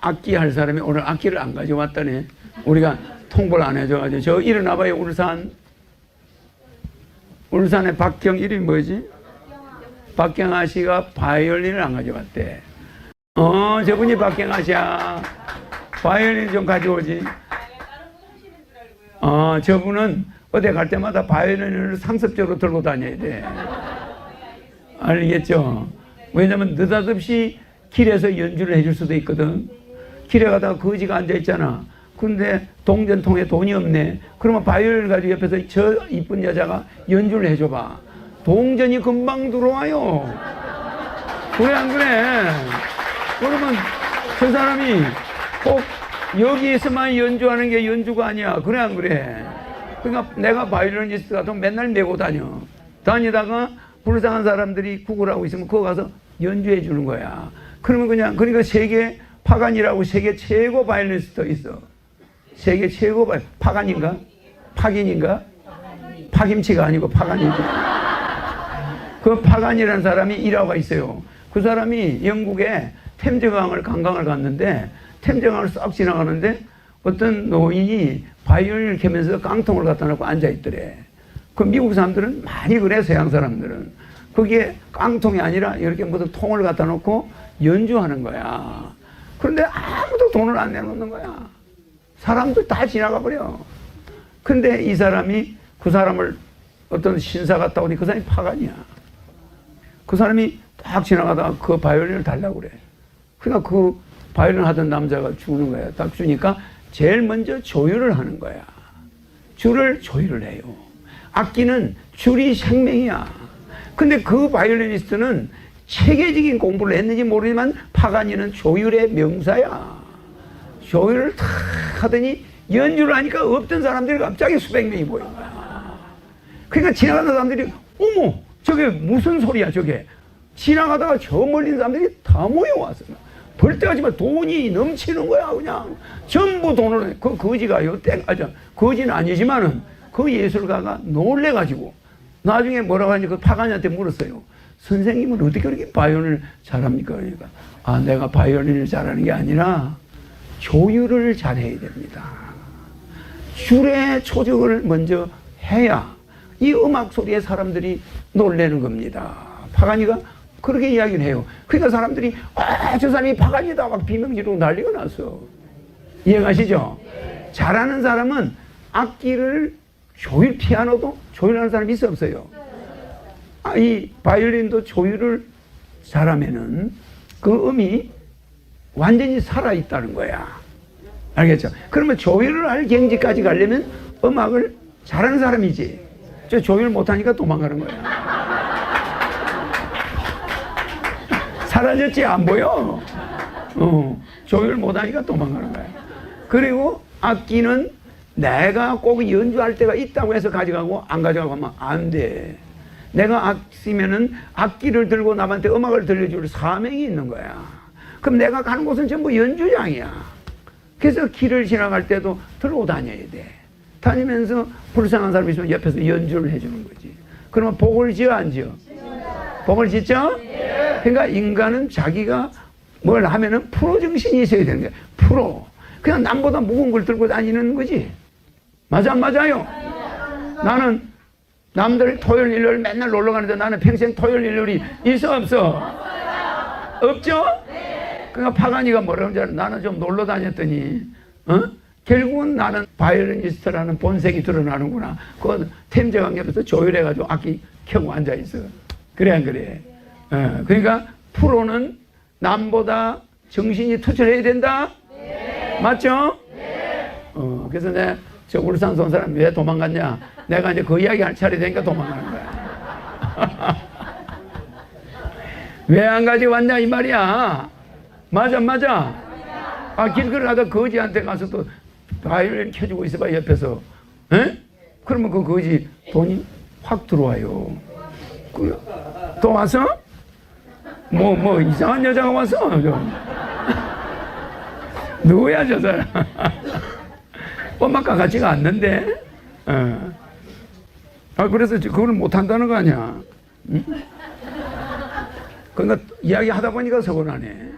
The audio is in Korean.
악기 할 사람이 오늘 악기를 안 가져왔다네. 우리가 통보를 안 해줘가지고 저 일어나봐요 울산. 울산의 박경 이름이 뭐지? 박경아 씨가 바이올린을 안 가져왔대. 어, 저분이 박경아 씨야. 바이올린 좀 가져오지. 어, 저분은 어디 갈 때마다 바이올린을 상습적으로 들고 다녀야 돼. 알겠죠? 왜냐면 느닷없이 길에서 연주를 해줄 수도 있거든. 길에 가다가 거지가 앉아있잖아. 근데 동전통에 돈이 없네. 그러면 바이올린을 가지고 옆에서 저 이쁜 여자가 연주를 해줘봐. 동전이 금방 들어와요. 그래, 안 그래? 그러면 저 사람이 꼭 여기에서만 연주하는 게 연주가 아니야. 그래, 안 그래? 그러니까 내가 바이올리니스트 같으면 맨날 메고 다녀. 다니다가 불쌍한 사람들이 구걸하고 있으면 그거 가서 연주해 주는 거야. 그러면 그냥, 그러니까 세계 파간이라고 세계 최고 바이올리니스트 있어. 세계 최고 바이 파간인가? 파긴인가? 파김치가 아니고 파간이고. 그 파간이라는 사람이 일화가 있어요. 그 사람이 영국에 템즈강을 관광을 갔는데 템즈강을 싹 지나가는데 어떤 노인이 바이올린을 켜면서 깡통을 갖다 놓고 앉아 있더래. 그 미국 사람들은 많이 그래 서양 사람들은 거기에 깡통이 아니라 이렇게 무슨 통을 갖다 놓고 연주하는 거야. 그런데 아무도 돈을 안 내놓는 거야. 사람들 다 지나가 버려. 근데 이 사람이 그 사람을 어떤 신사 갔다 오니 그 사람이 파간이야. 그 사람이 딱 지나가다가 그 바이올린을 달라고 그래. 그러니까 그 바이올린 하던 남자가 주는 거야. 딱 주니까 제일 먼저 조율을 하는 거야. 줄을 조율을 해요. 악기는 줄이 생명이야. 근데 그 바이올리니스트는 체계적인 공부를 했는지 모르지만 파가니는 조율의 명사야. 조율을 탁 하더니 연주를 하니까 없던 사람들이 갑자기 수백 명이 모인 거야. 그러니까 지나가는 사람들이 어머 저게 무슨 소리야 저게 지나가다가 저 있는 사람들이 다 모여왔어 볼 때가지만 돈이 넘치는 거야 그냥 전부 돈을 그 거지가요 땡 아저 거지는 아니지만은 그 예술가가 놀래가지고 나중에 뭐라고 하니 그 파가니한테 물었어요 선생님은 어떻게 그렇게 바이올린을 잘합니까 그러니까 아 내가 바이올린을 잘하는 게 아니라 조율을 잘해야 됩니다 줄의 조정을 먼저 해야 이 음악 소리에 사람들이 놀래는 겁니다. 파가니가 그렇게 이야기를 해요. 그러니까 사람들이 아, 저 사람이 파가니다 막 비명 지르고 난리가 났어. 이해가시죠? 잘하는 사람은 악기를 조율 피아노도 조율하는 사람이 있어 없어요. 아, 이 바이올린도 조율을 잘하면은 그 음이 완전히 살아 있다는 거야. 알겠죠? 그러면 조율을 할 경지까지 가려면 음악을 잘하는 사람이지. 저 조율 못하니까 도망가는 거야. 사라졌지 안 보여. 어, 조율 못하니까 도망가는 거야. 그리고 악기는 내가 꼭 연주할 때가 있다고 해서 가져가고 안 가져가고 하면 안 돼. 내가 악기면은 악기를 들고 남한테 음악을 들려줄 사명이 있는 거야. 그럼 내가 가는 곳은 전부 연주장이야. 그래서 길을 지나갈 때도 들고 다녀야 돼. 다니면서 불쌍한 사람이 있으면 옆에서 연주를 해주는 거지. 그러면 복을 지어 안 지어? 복을 짓죠? 그러니까 인간은 자기가 뭘 하면은 프로 정신이 있어야 되는 거야. 프로. 그냥 남보다 무거운 걸 들고 다니는 거지. 맞아, 안 맞아요? 나는 남들 토요일, 일요일 맨날 놀러 가는데 나는 평생 토요일, 일요일이 있어, 없어? 없죠? 그러니까 파가니가 뭐라고 하는지 알아? 나는 좀 놀러 다녔더니, 어? 결국은 나는 바이올리니스트라는 본색이 드러나는구나. 그 템제강 옆에서 조율해가지고 악기 켜고 앉아있어. 그래, 안 그래? 어, 그러니까 프로는 남보다 정신이 투철해야 된다? 맞죠? 어, 그래서 내 저 울산 쏜 사람 왜 도망갔냐? 내가 이제 그 이야기 할 차례 되니까 도망가는 거야. 왜 안 가지고 왔냐? 이 말이야. 맞아, 맞아. 아, 길 걸어가다 거지한테 가서 또 바이올린 켜주고 있어봐, 옆에서. 에? 그러면 그 거지 돈이 확 들어와요. 그, 또 와서? 뭐, 뭐, 이상한 여자가. 좀. 누구야, 저 사람? 엄마가 같지가 않는데? 어. 아, 그래서 그걸 못 한다는 거 아니야. 응? 그러니까 이야기 하다 보니까 서운하네.